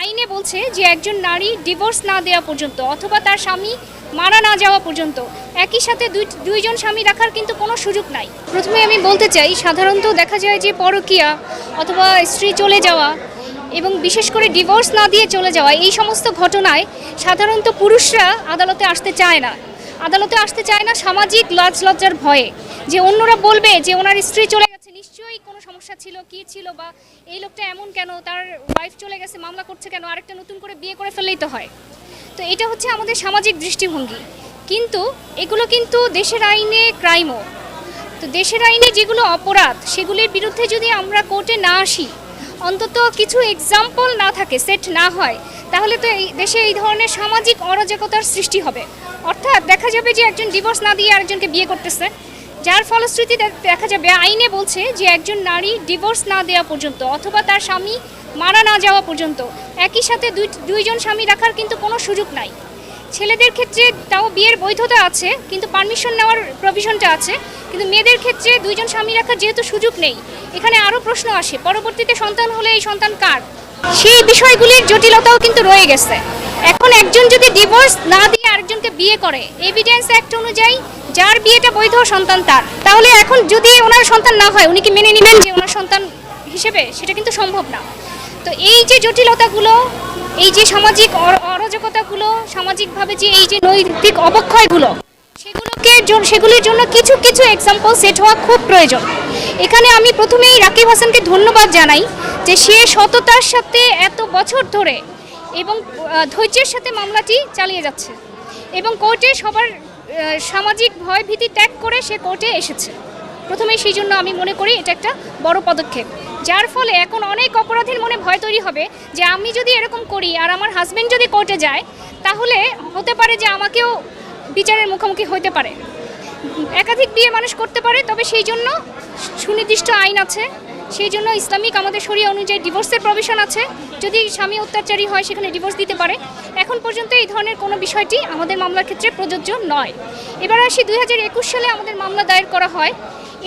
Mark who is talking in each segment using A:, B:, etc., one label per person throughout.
A: আইনে বলছে যে একজন নারী ডিভোর্স না দেওয়া পর্যন্ত অথবা তার স্বামী মারা না যাওয়া পর্যন্ত একই সাথে দুই দুইজন স্বামী রাখার কিন্তু কোনো সুযোগ নাই। প্রথমে আমি বলতে চাই, সাধারণত দেখা যায় যে পরকীয়া অথবা স্ত্রী চলে যাওয়া এবং বিশেষ করে ডিভোর্স না দিয়ে চলে যাওয়া এই সমস্ত ঘটনায় সাধারণত পুরুষরা আদালতে আসতে চায় না। আদালতে আসতে চায় না সামাজিক লাজ লজ্জার ভয়ে যে অন্যরা বলবে যে ওনার স্ত্রী চলে নিশ্চয়ই কোনো সমস্যা ছিল, কি ছিল বা এই লোকটা এমন কেন? তার ওয়াইফ চলে গেছে, মামলা করছে কেন? আরেকটা নতুন করে বিয়ে করে ফেললেই তো হয়। তো এটা হচ্ছে আমাদের সামাজিক দৃষ্টিভঙ্গি। কিন্তু এগুলো কিন্তু দেশের আইনে ক্রাইমও তো দেশের আইনে যেগুলো অপরাধ, সেগুলির বিরুদ্ধে যদি আমরা কোর্টে না আসি, অন্তত কিছু এক্সাম্পল না থাকে সেট না হয়, তাহলে তো এই দেশে এই ধরনের সামাজিক অরাজকতার সৃষ্টি হবে। অর্থাৎ দেখা যাবে যে একজন ডিভোর্স না দিয়ে আরেকজনকে বিয়ে করতেছে। যার ফলশ্রুতিতে দেখা যাবে, আইনে বলছে যে একজন নারী ডিভোর্স না দেওয়া পর্যন্ত অথবা তার স্বামী মারা না যাওয়া পর্যন্ত একই সাথে দুই, দুইজন স্বামী রাখার কিন্তু কোনো সুযোগ নাই। ছেলেদের ক্ষেত্রে তাও বিয়ের বৈধতা আছে, কিন্তু পারমিশন নেওয়ার প্রভিশনটা আছে, কিন্তু মেয়েদের ক্ষেত্রে দুইজন স্বামী রাখার যেহেতু সুযোগ নেই, এখানে আরও প্রশ্ন আসে, পরবর্তীতে সন্তান হলে এই সন্তান কার? সেই বিষয়গুলির জটিলতাও কিন্তু রয়ে গেছে। এখন একজন যদি ডিভোর্স না দিয়ে আরেকজনকে বিয়ে করে এভিডেন্স অ্যাক্ট অনুযায়ী যার বিয়েটা বৈধ সন্তান তার, তাহলে এখন যদি ওনার সন্তান না হয়, উনি কি মেনে নেবেন যে ওনার সন্তান হিসেবে? সেটা কিন্তু সম্ভব না। তো এই যে জটিলতাগুলো, এই যে সামাজিক অরাজকতাগুলো, সামাজিকভাবে যে এই যে নৈতিক অবক্ষয়গুলো, সেগুলোকে সেগুলির জন্য কিছু কিছু এক্সাম্পল সেট হওয়া খুব প্রয়োজন। এখানে আমি প্রথমেই রাকিব হাসানকে ধন্যবাদ জানাই যে সে সততার সাথে এত বছর ধরে এবং ধৈর্যের সাথে মামলাটি চালিয়ে যাচ্ছে এবং কোর্টে সবার সামাজিক ভয় ভীতি ত্যাগ করে সে কোর্টে এসেছে। প্রথমে সেই জন্য আমি মনে করি এটা একটা বড় পদক্ষেপ। যার ফলে এখন অনেক অপরাধীর মনে ভয় তৈরি হবে যে আমি যদি এরকম করি আর আমার হাজব্যান্ড যদি কোর্টে যায়, তাহলে হতে পারে যে আমাকেও বিচারের মুখোমুখি হতে পারে। একাধিক বিয়ে মানুষ করতে পারে, তবে সেই জন্য সুনির্দিষ্ট আইন আছে। সেই জন্য ইসলামিক আমাদের শরীয় অনুযায়ী ডিভোর্সের প্রভিশন আছে। যদি স্বামী অত্যাচারী হয়, সেখানে ডিভোর্স দিতে পারে। এখন পর্যন্ত এই ধরনের কোনো বিষয়টি আমাদের মামলার ক্ষেত্রে প্রযোজ্য নয়। এবার আসি দুই হাজার একুশ সালে আমাদের মামলা দায়ের করা হয়।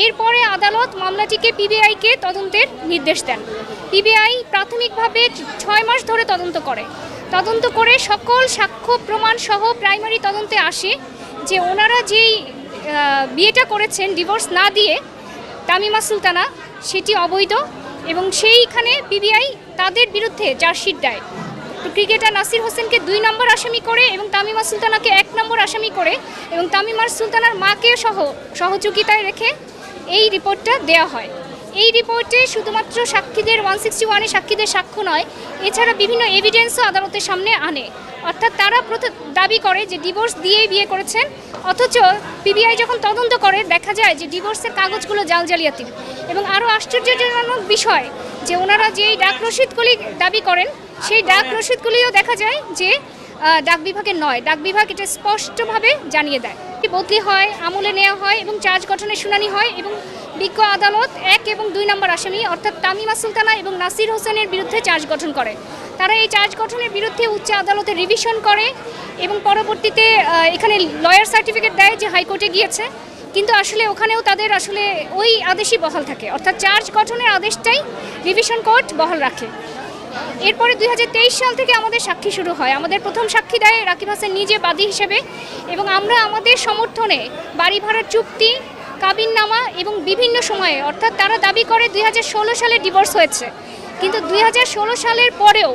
A: এরপরে আদালত মামলাটিকে পিবিআইকে তদন্তের নির্দেশ দেন। পিবিআই প্রাথমিকভাবে ছয় মাস ধরে তদন্ত করে। তদন্ত করে সকল সাক্ষ্য প্রমাণ সহ প্রাইমারি তদন্তে আসে যে ওনারা যেই বিয়েটা করেছেন ডিভোর্স না দিয়ে, তামিমা সুলতানা সেটি অবৈধ এবং সেইখানে পিবিআই তাদের বিরুদ্ধে চার্জশিট দেয়। তো ক্রিকেটার নাসির হোসেনকে দুই নম্বর আসামি করে এবং তামিমা সুলতানাকে এক নম্বর আসামি করে এবং তামিমার সুলতানার মাকে সহ সহযোগিতায় রেখে এই রিপোর্টটা দেওয়া হয়। এই রিপোর্টে শুধুমাত্র সাক্ষীদের ওয়ান সিক্সটি ওয়ানে সাক্ষীদের সাক্ষ্য নয়, এছাড়া বিভিন্ন এভিডেন্সও আদালতের সামনে আনে। অর্থাৎ তারা দাবি করে যে ডিভোর্স দিয়েই বিয়ে করেছেন। অথচ পিবিআই যখন তদন্ত করে, দেখা যায় যে ডিভোর্সের কাগজগুলো জাল জালিয়াতি এবং আরও আশ্চর্যজনক বিষয়, যে ওনারা যেই ডাক রসিদগুলি দাবি করেন, সেই ডাক রসিদগুলিও দেখা যায় যে ডাক বিভাগের নয়। ডাক বিভাগ এটা স্পষ্টভাবে জানিয়ে দেয়। বদলি হয়, আমলে নেওয়া হয় এবং চার্জ গঠনের শুনানি হয় এবং বিজ্ঞ আদালত এক এবং দুই নম্বর আসামি, অর্থাৎ তামিমা সুলতানা এবং নাসির হোসেনের বিরুদ্ধে চার্জ গঠন করে। তারা এই চার্জ গঠনের বিরুদ্ধে উচ্চ আদালতে রিভিশন করে এবং পরবর্তীতে এখানে লয়ার সার্টিফিকেট দেয় যে হাইকোর্টে গিয়েছে। কিন্তু আসলে ওখানেও তাদের আসলে ওই আদেশই বহাল থাকে। অর্থাৎ চার্জ গঠনের আদেশটাই রিভিশন কোর্ট বহাল রাখে। এরপরে দুই হাজার তেইশ সাল থেকে আমাদের সাক্ষী শুরু হয়। আমাদের প্রথম সাক্ষী দেয় রাকিব হাসান নিজে বাদী হিসেবে এবং আমরা আমাদের সমর্থনে বাড়ি ভাড়ার চুক্তি, কাবিননামা এবং বিভিন্ন সময়ে, অর্থাৎ তারা দাবি করে দুই হাজার ষোলো সালে ডিভোর্স হয়েছে। কিন্তু দুই হাজার ষোলো সালের পরেও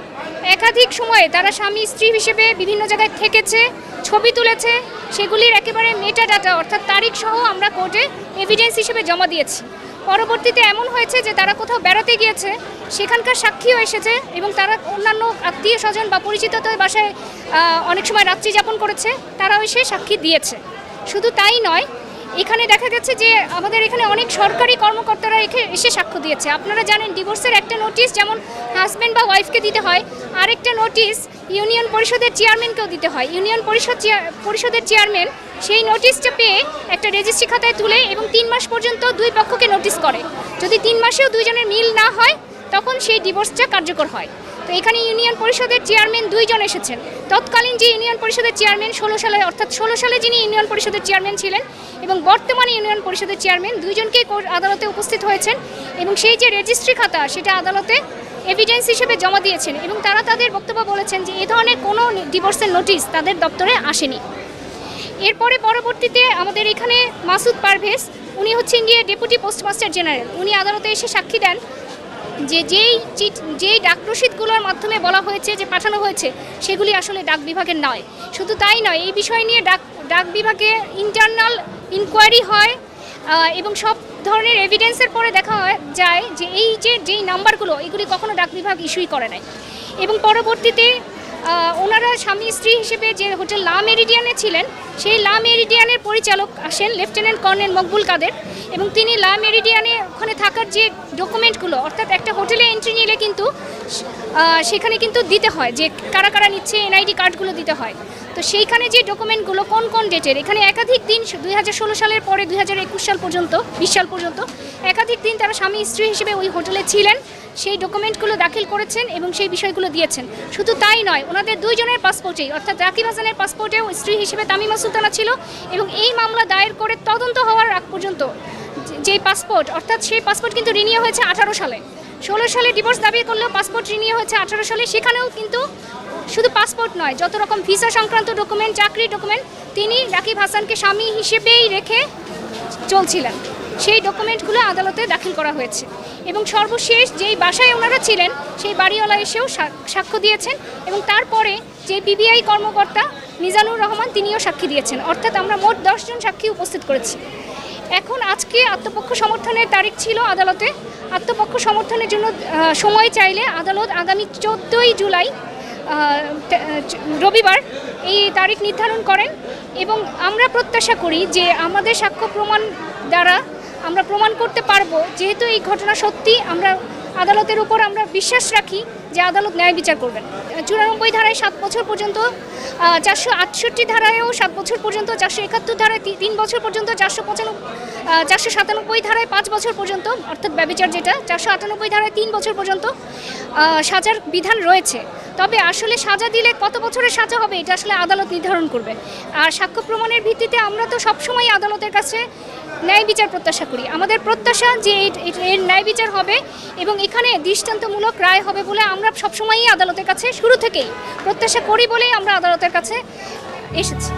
A: একাধিক সময়ে তারা স্বামী স্ত্রী হিসেবে বিভিন্ন জায়গায় থেকেছে, ছবি তুলেছে, সেগুলির একেবারে মেটা ডাটা অর্থাৎ তারিখ সহ আমরা কোর্টে এভিডেন্স হিসেবে জমা দিয়েছি। পরবর্তীতে এমন হয়েছে যে তারা কোথাও বেড়াতে গিয়েছে, সেখানকার সাক্ষীও এসেছে এবং তারা অন্যান্য আত্মীয় স্বজন বা পরিচিতদের বাসায় অনেক সময় রাত্রি যাপন করেছে, তারাও এসে সাক্ষী দিয়েছে। শুধু তাই নয় এখানে দেখা গেছে যে আমাদের এখানে অনেক সরকারি কর্মকর্তারা এসে সাক্ষ্য দিয়েছে। আপনারা জানেন ডিভোর্সের একটা নোটিশ যেমন হাজব্যান্ড বা ওয়াইফকে দিতে হয়, আরেকটা নোটিশ ইউনিয়ন পরিষদের চেয়ারম্যানকেও দিতে হয়। ইউনিয়ন পরিষদ পরিষদের চেয়ারম্যান সেই নোটিশটা পেয়ে একটা রেজিস্ট্রি খাতায় তুলে এবং তিন মাস পর্যন্ত দুই পক্ষকে নোটিশ করে। যদি তিন মাসেও দুইজনের মিল না হয়, তখন সেই ডিভোর্সটা কার্যকর হয়। তো এখানে ইউনিয়ন পরিষদের চেয়ারম্যান দুইজন এসেছেন। তৎকালীন যে ইউনিয়ন পরিষদের চেয়ারম্যান ষোলো সালে, অর্থাৎ ষোলো সালে যিনি ইউনিয়ন পরিষদের চেয়ারম্যান ছিলেন এবং বর্তমানে ইউনিয়ন পরিষদের চেয়ারম্যান দুইজনকেই কোর্ট আদালতে উপস্থিত হয়েছেন এবং সেই যে রেজিস্ট্রি খাতা, সেটা আদালতে এভিডেন্স হিসেবে জমা দিয়েছেন এবং তারা তাদের বক্তব্য বলেছেন যে এ ধরনের কোনো ডিভোর্সের নোটিশ তাদের দপ্তরে আসেনি। এরপরে পরবর্তীতে আমাদের এখানে মাসুদ পারভেজ, উনি হচ্ছেন গিয়ে ডেপুটি পোস্টমাস্টার জেনারেল উনি আদালতে এসে সাক্ষী দেন। যে যেই চিট যেই ডাক রসিদগুলোর মাধ্যমে বলা হয়েছে, যে পাঠানো হয়েছে, সেগুলি আসলে ডাক বিভাগের নয়। শুধু তাই নয়, এই বিষয় নিয়ে ডাক ডাক বিভাগে ইন্টারনাল ইনকোয়ারি হয় এবং সব ধরনের এভিডেন্সের পরে দেখা যায় যে এই যে যেই নাম্বারগুলো এগুলি কখনো ডাক বিভাগ ইস্যুই করে নাই। এবং পরবর্তীতে ওনারা স্বামী স্ত্রী হিসেবে যে হোটেল লা মেরিডিয়ানে ছিলেন, সেই লা মেরিডিয়ানের পরিচালক আসেন লেফটেন্যান্ট কর্নেল মকবুল কাদের এবং তিনি লা মেরিডিয়ানে ওখানে থাকার যে ডকুমেন্টগুলো, অর্থাৎ একটা হোটেলে এন্ট্রি নিলে কিন্তু সেখানে কিন্তু দিতে হয় যে কারা কারা নিচ্ছে, এনআইডি কার্ডগুলো দিতে হয়। তো সেইখানে যে ডকুমেন্টগুলো কোন কোন ডেটের এখানে একাধিক দিন, দুই হাজার ষোলো সালের পরে দুই হাজার একুশ সাল পর্যন্ত, বিশ সাল পর্যন্ত, একাধিক দিন তারা স্বামী স্ত্রী হিসেবে ওই হোটেলে ছিলেন। সেই ডকুমেন্টগুলো দাখিল করেছেন এবং সেই বিষয়গুলো দিয়েছেন। শুধু তাই নয়, ওনাদের দুইজনের পাসপোর্টেই অর্থাৎ রাকিব হাসানের পাসপোর্টেও স্ত্রী হিসেবে তামিমা সুলতানা ছিল এবং এই মামলা দায়ের করে তদন্ত হওয়ার আগ পর্যন্ত যে- পাসপোর্ট অর্থাৎ সেই পাসপোর্ট কিন্তু রিনিউ হয়েছে আঠারো সালে। ষোলো সালে ডিভোর্স দাবি করলেও পাসপোর্ট রিনিউ হয়েছে আঠারো সালে। সেখানেও কিন্তু শুধু পাসপোর্ট নয়, যত রকম ভিসা সংক্রান্ত ডকুমেন্ট চাকরি ডকুমেন্ট তিনি রাকিব হাসানকে স্বামী হিসেবেই রেখে চলছিলেন। সেই ডকুমেন্টগুলো আদালতে দাখিল করা হয়েছে। এবং সর্বশেষ যেই বাসায় ওনারা ছিলেন, সেই বাড়িওয়ালা এসেও সাক্ষ্য দিয়েছেন এবং তারপরে যে বিবিআই কর্মকর্তা মিজানুর রহমান, তিনিও সাক্ষী দিয়েছেন। অর্থাৎ আমরা মোট দশজন সাক্ষী উপস্থিত করেছি। এখন আজকে আত্মপক্ষ সমর্থনের তারিখ ছিল আদালতে। আত্মপক্ষ সমর্থনের জন্য সময় চাইলে আদালত আগামী চোদ্দোই জুলাই রবিবার এই তারিখ নির্ধারণ করেন এবং আমরা প্রত্যাশা করি যে আমাদের সাক্ষ্য প্রমাণ দ্বারা আমরা প্রমাণ করতে পারব যেহেতু এই ঘটনা সত্যি। আমরা আদালতের উপর আমরা বিশ্বাস রাখি যে আদালত ন্যায় বিচার করবেন। চুরানব্বই ধারায় সাত বছর পর্যন্ত চারশো আটষট্টি ধারায়ও সাত বছর পর্যন্ত, চারশো একাত্তর ধারায় তিন বছর পর্যন্ত, চারশো পঁচানব্বই চারশো সাতানব্বই ধারায় পাঁচ বছর পর্যন্ত, অর্থাৎ ব্যবচার যেটা, চারশো আটানব্বই ধারায় তিন বছর পর্যন্ত সাজার বিধান রয়েছে। তবে আসলে সাজা দিলে কত বছরের সাজা হবে, এটা আসলে আদালত নির্ধারণ করবে। আর সাক্ষ্য প্রমাণের ভিত্তিতে আমরা তো সবসময় আদালতের কাছে ন্যায় বিচার প্রত্যাশা করি। আমাদের প্রত্যাশা যে এর ন্যায় বিচার হবে এবং এখানে দৃষ্টান্তমূলক রায় হবে বলে আমরা সবসময়ই আদালতের কাছে শুরু থেকেই প্রত্যাশা করি বলেই আমরা আদালতের কাছে এসেছি।